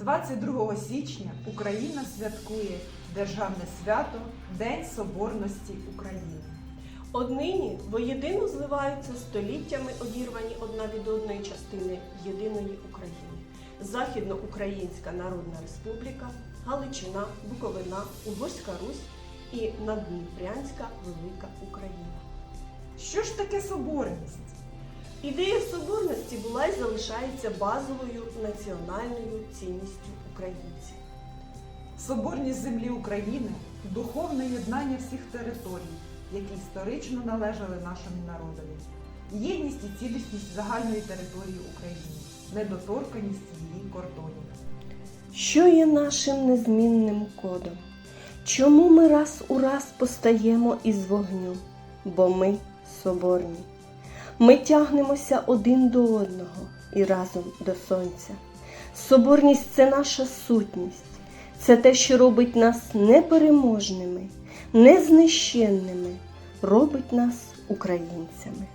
22 січня Україна святкує Державне свято День Соборності України. Однині воєдину зливаються століттями одірвані одна від одної частини єдиної України. Західноукраїнська Народна Республіка, Галичина, Буковина, Угорська Русь і Наддніпрянська Велика Україна. Що ж таке соборність? Ідея соборності була залишається базовою національною цінністю українців. Соборність землі України духовне єднання всіх територій, які історично належали нашому народові. Єдність і цілісність загальної території України, недоторканість її кордонів. Що є нашим незмінним кодом? Чому ми раз у раз постаємо із вогню? Бо ми соборні. Ми тягнемося один до одного і разом до сонця. Соборність це наша сутність, це те, що робить нас непереможними, незнищенними, робить нас українцями.